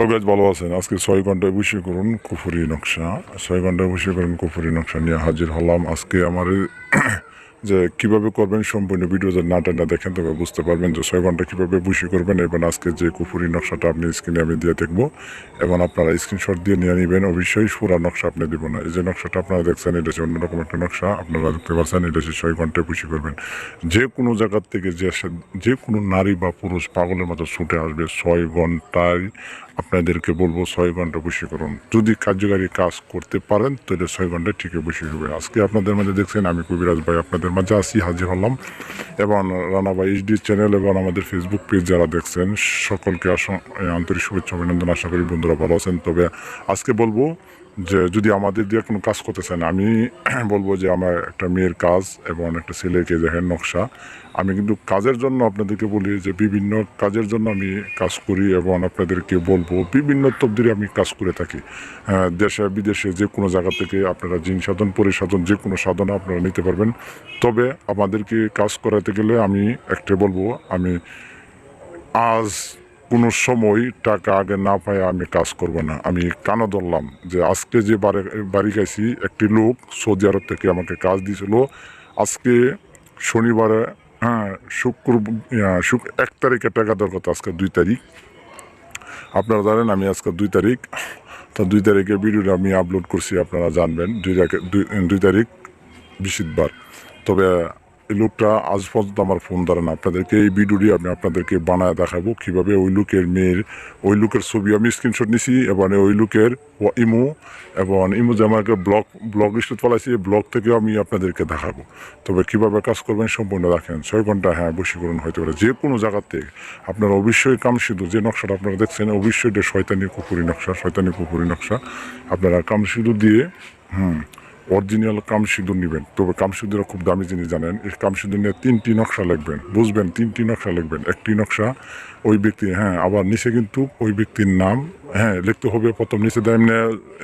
লোকেজ ভালো আছেন। আজকে ছয় ঘন্টায় বসে করুন কুফুরি নকশা। ছয় ঘন্টায় বসে করুন কুফুরি নকশা নিয়ে হাজির হলাম। আজকে আমার যে কীভাবে করবেন সম্পূর্ণ ভিডিও যদি নাটকটা দেখেন, তবে বুঝতে পারবেন যে ছয় ঘণ্টা কীভাবে বসে করবেন এবং আজকে যে কুফুরি নকশাটা আপনি স্ক্রিনে আমি দিয়ে দেখব এবং আপনারা স্ক্রিনশট দিয়ে নিয়ে নেবেন। অবশ্যই পুরা নকশা আপনি দিব না। এই যে নকশাটা আপনারা দেখছেন, এটা হচ্ছে অন্যরকম একটা নকশা। আপনারা দেখতে পাচ্ছেন, এটা হচ্ছে ছয় ঘন্টায় বসে করবেন। যে কোনো জায়গার থেকে যে যে কোনো নারী বা পুরুষ পাগলের মতো ছুটে আসবে ছয় ঘন্টায় আপনাদেরকে বলব ছয় ঘণ্টা করুন যদি কার্যকারী কাজ করতে পারেন, তাহলে ছয় ঘন্টায় ঠিকই বসে হবে। আজকে আপনাদের মাঝে দেখছেন, আমি কবিরাজ ভাই আপনাদের মাঝে আসি হাজির হলাম। এবং রানা ভাই এইচডি চ্যানেল এবং আমাদের ফেসবুক পেজ যারা দেখছেন, সকলকে আন্তরিক শুভেচ্ছা, অভিনন্দন। আশা করি বন্ধুরা ভালো আছেন। তবে আজকে বলব যে যদি আমাদের দিয়ে কোনো কাজ করতে চান আমি বলব যে আমার একটা মেয়ের কাজ এবং একটা ছেলেকে দেখেন নকশা আমি কিন্তু কাজের জন্য আপনাদেরকে বলি যে বিভিন্ন কাজের জন্য আমি কাজ করি এবং আপনাদেরকে বলব বিভিন্ন তবদিরে আমি কাজ করে থাকি। আহ, দেশে বিদেশে যে কোনো জায়গা থেকে আপনারা জিন সাধন পরিসাধন যে কোনো সাধনা আপনারা নিতে পারবেন। তবে আমাদেরকে কাজ করাতে গেলে আমি একটা বলব আমি আজ কোনো সময় টাকা আগে না পাই আমি কাজ করব না। আমি কানো ধরলাম যে আজকে যে বাড়ি গেছি, একটি লোক সৌদি আরব থেকে আমাকে কাজ দিয়েছিল। আজকে শনিবারে হ্যাঁ শুক্র শুক, এক তারিখে টাকা দেওয়ার কথা, আজকে দুই তারিখ। আপনারা জানেন আমি আজকে দুই তারিখ। তো দুই তারিখে ভিডিওটা আমি আপলোড করছি, আপনারা জানবেন। দুই তারিখে দুই তারিখ বৃহস্পতিবার। তবে এই লোকটা আজ পর্যন্ত আমার ফোন ধরে আপনাদেরকে এই ভিডিওটি আমি আপনাদেরকে বানায় দেখাবো কীভাবে ওই লোকের মেয়ের, ওই লোকের ছবি আমি স্ক্রিনশট নিছি এবং ওই লোকের ইমো এবং ইমো যে আমাকে ব্লগ ব্লগ লিস্টে ফলাইছি এই ব্লগ থেকেও আমি আপনাদেরকে দেখাবো। তবে কীভাবে কাজ করবেন সম্পূর্ণ রাখেন ছয় ঘণ্টা হ্যাঁ বশীকরণ হইতে পারে। যে কোনো জায়গার থেকে আপনারা অবশ্যই কাম সিধু যে নকশাটা আপনারা দেখছেন, অবশ্যই এটা শয়তানি কুকুরি নকশা, শয়তানি কুকুরি নকশা। আপনারা কাম সিধু দিয়ে, হুম অরিজিনাল কাম সিঁদুর নেবেন। তবে কাম সিঁদুর খুব দামি জিনিস জানেন। এই কাম সিঁদুর নিয়ে তিনটি নকশা লিখবেন। বুঝবেন, তিনটি নকশা লিখবেন। একটি নকশা ওই ব্যক্তি হ্যাঁ আবার নিচে কিন্তু ওই ব্যক্তির নাম হ্যাঁ লিখতে হবে প্রথম, নিচে এমনি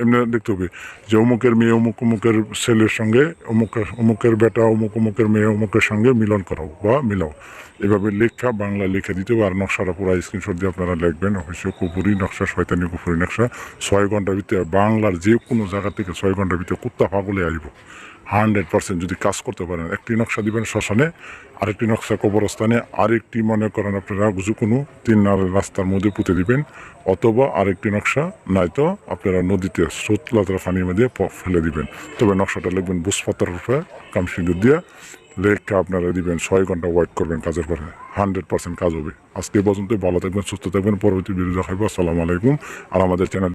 এমনি লিখতে হবে। যে অমুকের মেয়ে, অমুক, অমুকের ছেলের সঙ্গে অমুকের অমুকের বেটা, অমুক, অমুকের মেয়ে, অমুকের সঙ্গে মিলন করাও বা মিলাও। এভাবে লেখা, বাংলা লিখে দিতে আর নকশাটা পুরো স্ক্রিনশট দিয়ে আপনারা লিখবেন। অবশ্যই কুপুরি নকশা, শয়তানি কুপুরি নকশা। ছয় ঘণ্টার ভিতরে বাংলার যে কোনো জায়গা থেকে ছয় ঘণ্টার ভিতরে কুত্তা পাগলে আসব হান্ড্রেড পার্সেন্ট যদি কাজ করতে পারেন, একটি নকশা দিবেন শ্মশানে, আরেকটি নকশা কবরস্থানে, আরেকটি মনে করেন আপনারা কোনো তিন রাস্তার মধ্যে পুঁতে দিবেন, অথবা আরেকটি নকশা, নয়তো আপনারা নদীতে স্রোতলতার পানির মধ্যে ফেলে দিবেন। তবে নকশাটা লিখবেন বুসপাতার উপরে কামসিন্দুর দিয়ে লেখা আপনারা দিবেন ছয় ঘণ্টা ওয়েট করবেন কাজের পরে। হান্ড্রেড পার্সেন্ট কাজ হবে। আজকে পর্যন্ত ভালো থাকবেন, সুস্থ থাকবেন, পরবর্তী ভিডিও দেখাবো আসসালামু আলাইকুম। আর আমাদের চ্যানেল